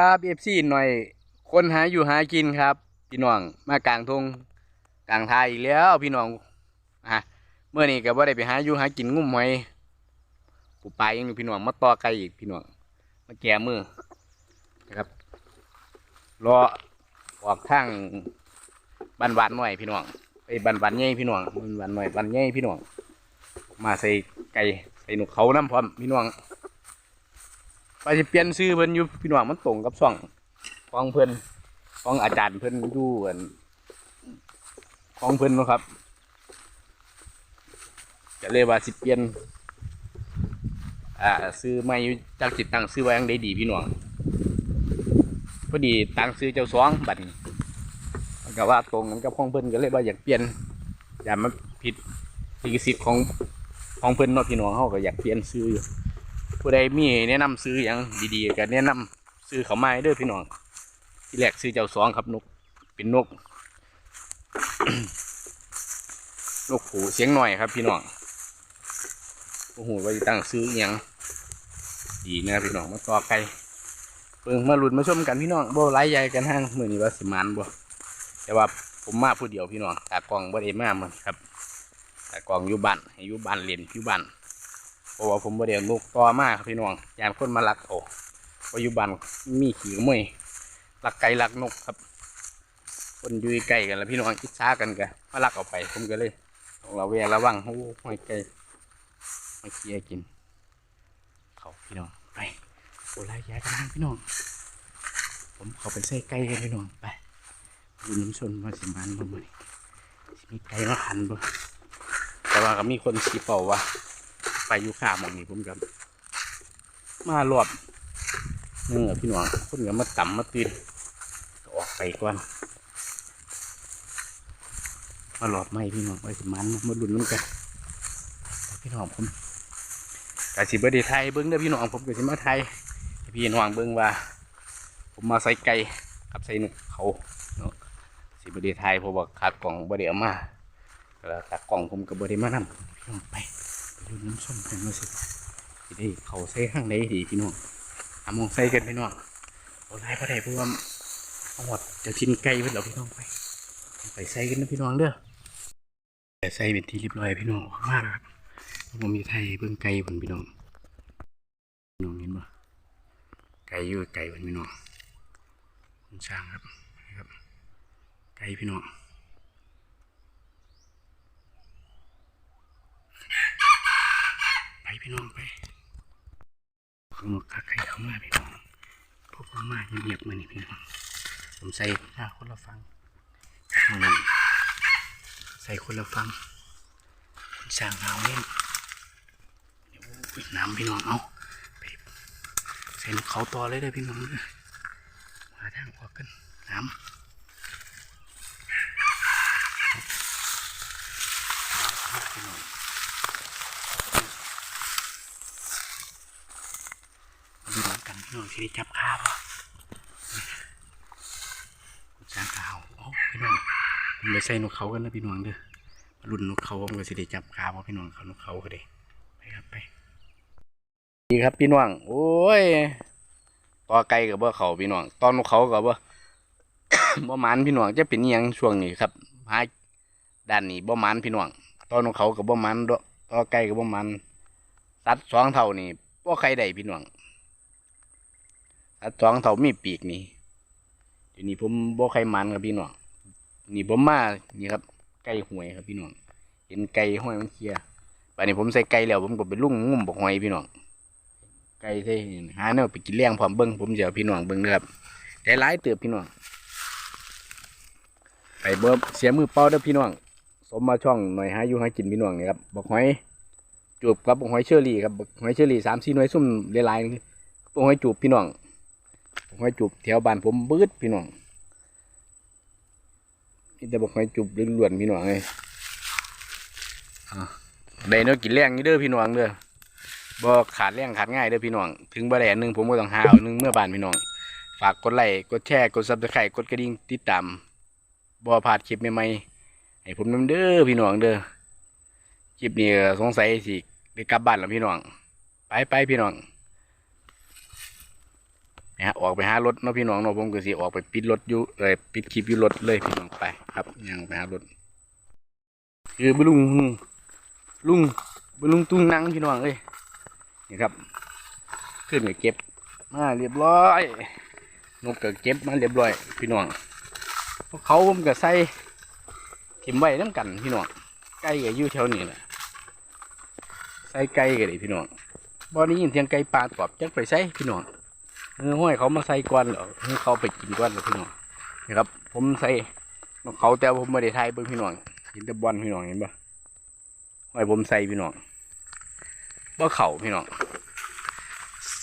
ครับเอฟซีหน่อยคนหาอยู่หากินครับ พี่น้องมากลางทงกลางทายอีกแล้ว พี่น้องอะเมื่อนี้ก็บ่ได้ไปหาอยู่หากินงุ่มหอยปูปลายังอยู่พี่น้องมาต่อไก่อีกพี่น้องมาแก่มือนะครับรอออกทางบันบานหน่อยพี่น้องไปบันบานใหญ่พี่น้องบันบานหน่อยบันใหญ่พี่น้องมาใส่ไก่ใส่หนกเขาน้ำพร้อมพี่น้อง ไปจะเปลี่ยนชื่อเพิ่นอยู่พี่น้องมันตรงกับช่องของเพิ่นของอาจารย์เพิ่นอยู่อันของเพิ่นนะครับก็เลยว่าสิเปลี่ยนอ่าซื้อไม่จากจิตตั้งซื้อไว้ยังได้ดีพี่น้องพอดีตั้งซื้อเจ้าสองบัดนี้มันก็ว่าตรงกันกับของเพิ่นก็เลยว่าอยากเปลี่ยนอย่ามาผิดลิขสิทธิ์ของของเพิ่นเนาะพี่น้องเขาก็อยากเปลี่ยนซื้ออยู่ ผู้ใดมีแนะนำซื้ออย่างดีๆก็แนะนำซื้อเขาไม้ด้อพี่น้องที่แรกซื้อเจ้าสองครับนก เป็นนก นกผูเสียงหน่อยครับ พี่น้องโอ้โหว่าจะตั้งซื้ออหยังดีนะพี่น้องมาต่อไก่เปิงมาหลุดมาชมกันพี่น้องโบไล่ใหญ่กันห้างมือนี้ว่าสิมานบ่แต่ว่าผมมาผู้เดียวพี่น้องตากล้องบ่ได้มามันครับตากล้องอยู่บ้านอยู่บ้านเรียนอยู่บ้าน เพราะว่าผมบ่ได้เอานกต่อมาครับพี่น้องยานคนมาลักเอาปัจจุบันมีขี่ขโมยลักไก่ลักนกครับ คนยู่ใกล้กันแล้วพี่น้องคิดช้ากันกันมาลักเอาไป ผมก็เลยต้องระแวงระวังโอ้ห้อยไก่มาเคียกิน เขาพี่น้องไปโอ้ไล่ย้ายกันทางพี่น้อง ผมเขาไปใส่ไก่กันพี่น้องไปดูน้ำชนมาสิมันบ่มื้อนี้สิมีไก่มาขันบ่แต่ว่าก็มีคนชี้เป่าว่า ไปอยู่ข้ามองนี้ผมกับมารอบหนึงอพี่หน้องคนกับมาต่ำมาตื่นออกไปก่อน มารอบไม่พี่น้องไปสมันมาดุนน้ำกันพี่น้องผมกสิบดีไทยเบิ้งเด้อพี่น้องผมกสิมาไทยให้พี่น้องเบิ้งว่า ผมมาใส่ไก่กับใส่หนุกเขาเนาะสิบดีไทยเพราะว่าขาดกล่องบไดีเอามาแล้วขาดกล่องผมกับบไดีมานำพี่น้องไป ดูน้ำส้มกันมาสิสิได้เขาใส่ข้างในดีพี่น้องหามองใส่กันพี่น้องโอ้ไล่พอได้เพว่าเอาหมดจะชินไก่เพื่อนเราพี่น้องไป ไปใส่กันนะพี่น้องเด้อแต่ใส่เป็นที่เรียบร้อยพี่น้องออกมากครับผมมีไทยเบิ่งไก่บนพี่น้องพี่น้องเห็นปะไก่ยู่ไก่บนพี่น้องคุณช่างครับครับ ไก่พี่น้อง ไป พี่น้องไปข้างนอกขาใครเข้ามาพี่น้องพวกผมมาเงียบๆมานี่พี่น้องผมใส่หน้าคนละฟังมือใส่คนละฟังคุณสร้างเอาเนี่ยเดี๋ยวน้ำพี่น้องเอาไปใส่เขาต่อเลยเด้พี่น้องมาทางออกกันน้ำพี่น้อง ดูหลังกั น้องที่ได้จับข้าวอะคุณช้างขาวโอ้พี่น้องผมไปใส่นกเขากันนะพี่น้องเด้อรุ่นนกเขาผมก็สิได้จับข้าวพี่น้องเขานกเขาก็ได้ไปครับไปดีครับพี่น้องโอ้ยต่อไก่กับบ่เขาพี่น้องตอนนกเขากับบ่บ่หมันพี่น้องจะเป็นยังช่วงนี้ครับหาด้านนี้บ่หมันพี่น้องตอนนกเขากับบ่หมันต่อไก่กับบ่หมันสัตว์สองเท่านี่บ่ใครได้พี่น้อง อันสองเถามีปีกนี่เดี๋ยวนี้ผมบ่ใครมันครับพี่น้องนี่ผมมานี่ครับไก่หวยครับพี่น้องเห็นไก่ห้อยมันเคลียร์ป่านนี้ผมใส่ไก่แล้วผมก็ไปลุ่งงุ่มบอกหอยพี่น้องไก่ใส่หาแนวไปกินเลี้ยงพร้อมเบิ้งผมจะเอพี่น้องเบิ้งเด้ครับแต่หลายเติบพี่น้องไปเบิ้เสียมือเป้าเด้อพี่น้องสมมาช่องหน่อยหาอยู่หากินพี่น้องนี่ครับบอกหอยจูบกับบอกหอยเชอรี่ครับบอกหอยเชอรี่สามสี่หน่วยซุ่มหลายๆบอกหอยจูบพี่น้อง หอยจูบแถวบ้านผมบืดพี่น้องนี่แต่บอกหอยจูบล้วนๆพี่น้องเลยอะได้เนาะกินแรงนี่เด้อพี่น้องเด้อบ่ขาดแรงขาดง่ายเด้อพี่น้อง ถึงบ่ได้อันหนึงผมก็ต้องหาเอาหนึงเมื่อบ้านพี่น้อง ฝากกดไลค์กดแชร์กดซับสไครต์กดกระดิ่งติดตามบ่พลาดคลิปใหม่ๆให้ผมนำเด้อพี่น้องเด้อคลิปนี้สงสัยสิได้กลับบ้านแล้วพี่น้อง ไปไปพี่น้อง นะฮะออกไปหารถเนาะพี่น้องเนาะผมก็สิออกไปปิดรถอยู่เลยปิดคลิปอยู่รถเลยพี่น้องไปครับยังไปหารถคือบุลุงลุงบุลุงตุ้งนั่งพี่น้องเอ้ยนี่ครับ ขึ้นไปเก็บมาเรียบร้อยนกก็เก็บมาเรียบร้อย พี่น้องพวกเขาผมก็ใส่ถิ่มไว้น้ำกันพี่น้องไก่ก็อยู่แถวนี้แหละใส่ไก่ก็ได้พี่น้องบ่ได้ยินเสียงไก่ป่าตอบจักไปใส่พี่น้อง เออห้อยเขามาใส่ก่อนเหรอให้เขาไปกินก่อนหรอพี่น้องนะครับ ผมใส่นกเขาแต่ผมไม่ได้ทายเบิ่งพี่น้องเห็นแต่บอลพี่น้องเห็นปะห้อยผมใส่พี่น้องบ่เข่าพี่น้อง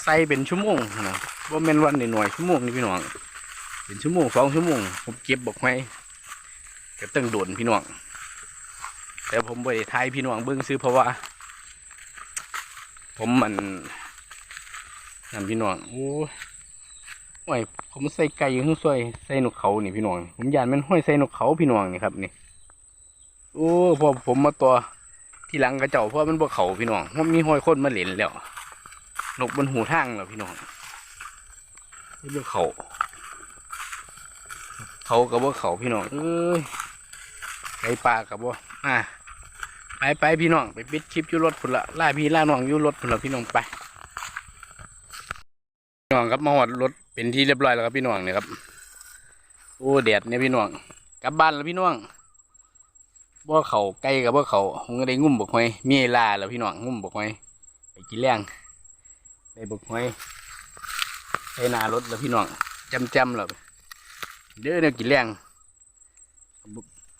ใส่เป็นชั่วโมงนะว่าเป็นวันหน่อยชั่วโมงนี่พี่น้องเป็นชั่วโมงสองชั่วโมงผมเก็บบอกไว้ก็ตึงโดนพี่น้องแต่ผมไปทายพี่น้องเบิ้องซื้อเพราะว่า ผมมัน นั่นพี่น้องโอ้ยโอ้ยผมใส่ไก่อยู่ข้างซอยใส่นกเขานี่พี่น้องผมยานมันห้อยใส่นกเขาพี่น้องนี่ครับนี่โอ้พอผมมาตัวที่หลังกระเจ้าเพราะมันบ่เขาพี่น้องมันมีห้อยคนมาเหล่นแล้วนกบนหูทางแล้วพี่น้องนี่เป็นเขาเขากับว่เขาพี่น้องเอ้ยไก่ปลากับว่อะไปไปพี่น้องไปปิดคลิปอยู่รถพุ่นละล่าพี่ล่าน้องอยู่รถพุ่นละพี่น้องไป น้องครับมาหอดรถเป็นที่เรียบร้อยแล้วครับพี่น้องเนี่ยครับโอ้แดดเนี่ยพี่น้องกลับบ้านแล้วพี่น้องบ่เขาไก่กับบ่เขาผมก็ได้งุ่มบกหอยมีลาแล้วพี่น้องงุ่มบกหอยไปกินแรงได้บกหอยใส่หนารถแล้วพี่น้องจำจำแล้วเด้อเนี่ยกินแรง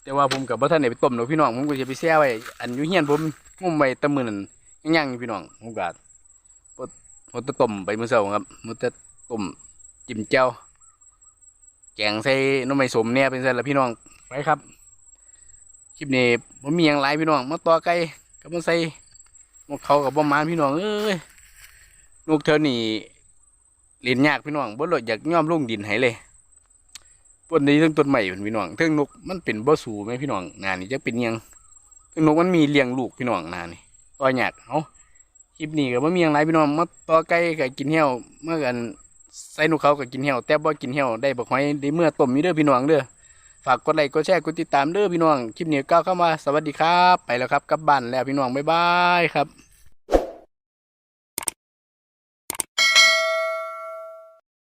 แต่ว่าผมกับพ่ท่านไหนไปต้มหรอกพี่น้องผมก็จะไปแช่ไว้อันอยูเฮียนผมงุ่มไว้ตะมือนั่นย่างๆพี่น้องผมก็ผ มผมจะต้มไปมื้อเช้าครับผมจะต้มจิ้มแจ่วแกงใส่น้ำไม้สมเนี่ยเป็นไงล่ะพี่น้องไปครับคลิปนี้ผมมีอย่างไรพี่น้องมาต่อไก่กับมาใส่มกเขากับประมาณพี่น้องเอ้ยนกเธอนี่เล่นยากพี่น้องบ่รถอยากย่อมลงดินให้เลยต้นนี้ทั้งต้นใหม่เป็นพี่น้องเทั้งนกมันเป็นบ่สูไหมพี่น้องนานี่จะเป็นยังเทั้งนกมันมีเลี้ยงลูกพี่น้องนานี่ต่อยากเอาค ลิปนี้ก็บ่มีอยังไรพี่น้องมาต่อไก่ก็กินเหี่ยวเมื่อกันใส่นุเขาก็กินเหี่ยวแต่บ่กินเหี่ยวได้บักหอยได้เมื่อต้มมีเด้อพี่น้องเด้อฝากกดไลค์กดแชร์กดติดตามเด้อพี่น้องคลิปนี้ก้าวเข้ามาสวัสดีครับ ไปแล้วครับกลับบ้านแล้วพี่น้องบ๊ายบายครับ